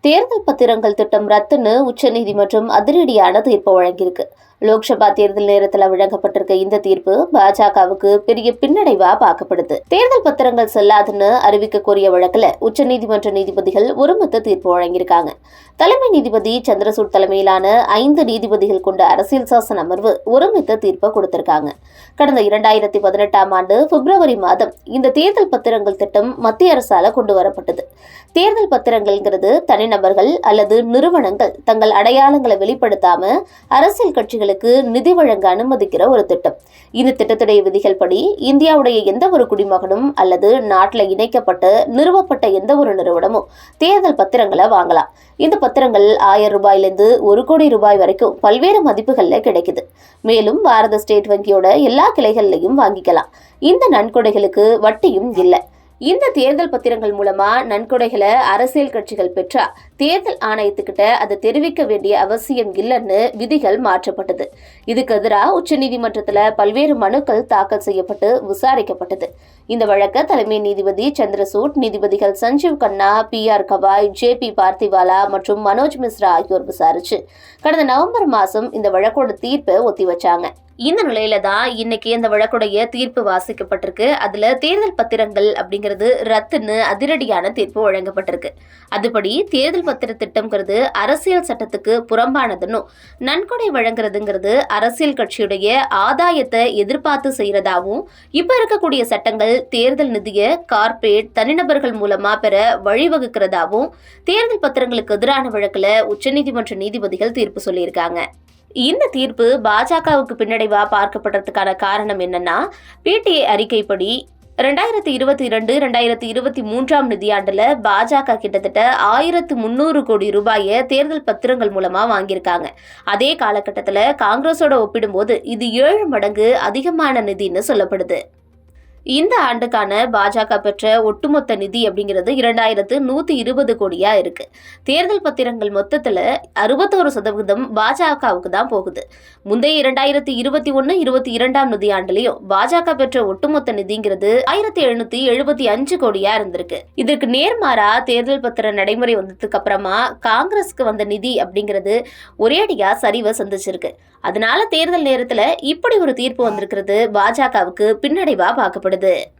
தேர்தல் பத்திரங்கள் திட்டம் ரத்துன்னு உச்சநீதிமன்றம் அதிரடியான தீர்ப்பு வழங்கியிருக்கு. லோக்சபா தேர்தல் நேரத்தில் வழங்கப்பட்டிருக்க இந்த தீர்ப்பு பாஜகவுக்கு பெரிய பின்னடைவா பார்க்கப்படுது. தேர்தல் பத்திரங்கள் செல்லாதுன்னு அறிவிக்க கோரிய வழக்கில் உச்சநீதிமன்ற நீதிபதிகள் ஒருமித்த தீர்ப்பு வழங்கியிருக்காங்க. தலைமை நீதிபதி சந்திரசூட் தலைமையிலான ஐந்து நீதிபதிகள் கொண்ட அரசியல் சாசன அமர்வு ஒருமித்த தீர்ப்பை கொடுத்திருக்காங்க. கடந்த இரண்டாயிரத்தி பதினெட்டாம் ஆண்டு பிப்ரவரி மாதம் இந்த தேர்தல் பத்திரங்கள் திட்டம் மத்திய அரசால கொண்டு வரப்பட்டது. தேர்தல் பத்திரங்கள்ங்கிறது தனிநபர்கள் அல்லது நிறுவனங்கள் தங்கள் அடையாளங்களை வெளிப்படுத்தாம அரசியல் கட்சிகள் கட்சிகளுக்கு நிதி வழங்க அனுமதிக்கிற ஒரு திட்டம். இந்த திட்டத்துடைய விதிகள் படி இந்தியாவுடைய எந்த ஒரு குடிமகனும் அல்லது நாட்டில் இணைக்கப்பட்டு நிறுவப்பட்ட எந்த ஒரு நிறுவனமும் தேர்தல் பத்திரங்களை வாங்கலாம். இந்த பத்திரங்கள் ஆயிரம் ரூபாயிலிருந்து ஒரு கோடி ரூபாய் வரைக்கும் பல்வேறு மதிப்புகளில் கிடைக்குது. மேலும் பாரத ஸ்டேட் வங்கியோட எல்லா கிளைகள்லையும் வாங்கிக்கலாம். இந்த நன்கொடைகளுக்கு வட்டியும் இல்லை. இந்த தேர்தல் பத்திரங்கள் மூலமா நன்கொடைகளை அரசியல் கட்சிகள் பெற்றா தேர்தல் ஆணையத்துக்கிட்ட அதை தெரிவிக்க வேண்டிய அவசியம் இல்லைன்னு விதிகள் மாற்றப்பட்டது. இதுக்கு எதிராக உச்சநீதிமன்றத்தில் பல்வேறு மனுக்கள் தாக்கல் செய்யப்பட்டு விசாரிக்கப்பட்டது. இந்த வழக்க தலைமை நீதிபதி சந்திரசூட் நீதிபதிகள் Sanjiv Khanna B R Gavai J B Pardiwala மற்றும் மனோஜ் மிஸ்ரா ஆகியோர் விசாரிச்சு கடந்த நவம்பர் மாதம் இந்த வழக்கோட தீர்ப்பை ஒத்தி வச்சாங்க இந்த நிலையில தான் இன்னைக்கு அந்த வழக்குடைய தீர்ப்பு வாசிக்கப்பட்டிருக்கு. அதுல தேர்தல் பத்திரங்கள் அப்படிங்கிறது ரத்துன்னு அதிரடியான தீர்ப்பு வழங்கப்பட்டிருக்கு. அதுபடி தேர்தல் பத்திர திட்டம்ங்கிறது அரசியல் சட்டத்துக்கு புறம்பானதுன்னு நன்கொடை வழங்குறதுங்கிறது அரசியல் கட்சியுடைய ஆதாயத்தை எதிர்பார்த்து செய்யறதாவும் இப்ப இருக்கக்கூடிய சட்டங்கள் தேர்தல் நிதியை கார்ப்பரேட் தனிநபர்கள் மூலமா பெற வழிவகுக்கிறதாவும் தேர்தல் பத்திரங்களுக்கு எதிரான வழக்குல உச்சநீதிமன்ற நீதிபதிகள் தீர்ப்பு சொல்லியிருக்காங்க. இந்த தீர்ப்பு பாஜகவுக்கு பின்னடைவா பார்க்கப்படுறதுக்கான காரணம் என்னன்னா பிடிஏ அறிக்கைப்படி ரெண்டாயிரத்தி இருபத்தி இரண்டு ரெண்டாயிரத்தி இருபத்தி மூன்றாம் நிதியாண்டுல பாஜக கிட்டத்தட்ட ஆயிரத்து முந்நூறு கோடி ரூபாயை தேர்தல் பத்திரங்கள் மூலமா வாங்கியிருக்காங்க. அதே காலகட்டத்தில் காங்கிரஸோட ஒப்பிடும்போது இது ஏழு மடங்கு அதிகமான நிதின்னு சொல்லப்படுது. இந்த ஆண்டுக்கான பாஜக பெற்ற ஒட்டுமொத்த நிதி அப்படிங்கிறது இரண்டாயிரத்து நூத்தி இருபது கோடியா இருக்கு. தேர்தல் பத்திரங்கள் மொத்தத்துல அறுபத்தோரு சதவீதம் பாஜகவுக்கு தான் போகுது. முந்தைய இரண்டாயிரத்தி இருபத்தி ஒன்னு இருபத்தி இரண்டாம் நிதியாண்டுலயும் பாஜக பெற்ற ஒட்டுமொத்த நிதிங்கிறது ஆயிரத்தி எழுநூத்தி எழுபத்தி அஞ்சு கோடியா இருந்திருக்கு. இதற்கு நேர்மாறா தேர்தல் பத்திர நடைமுறை வந்ததுக்கு அப்புறமா காங்கிரஸ்க்கு வந்த நிதி அப்படிங்கிறது ஒரேடியா சரிவை சந்திச்சிருக்கு. அதனால தேர்தல் நேரத்துல இப்படி ஒரு தீர்ப்பு வந்திருக்கிறது பாஜகவுக்கு பின்னடைவா பார்க்கப்படுது. வருகிறது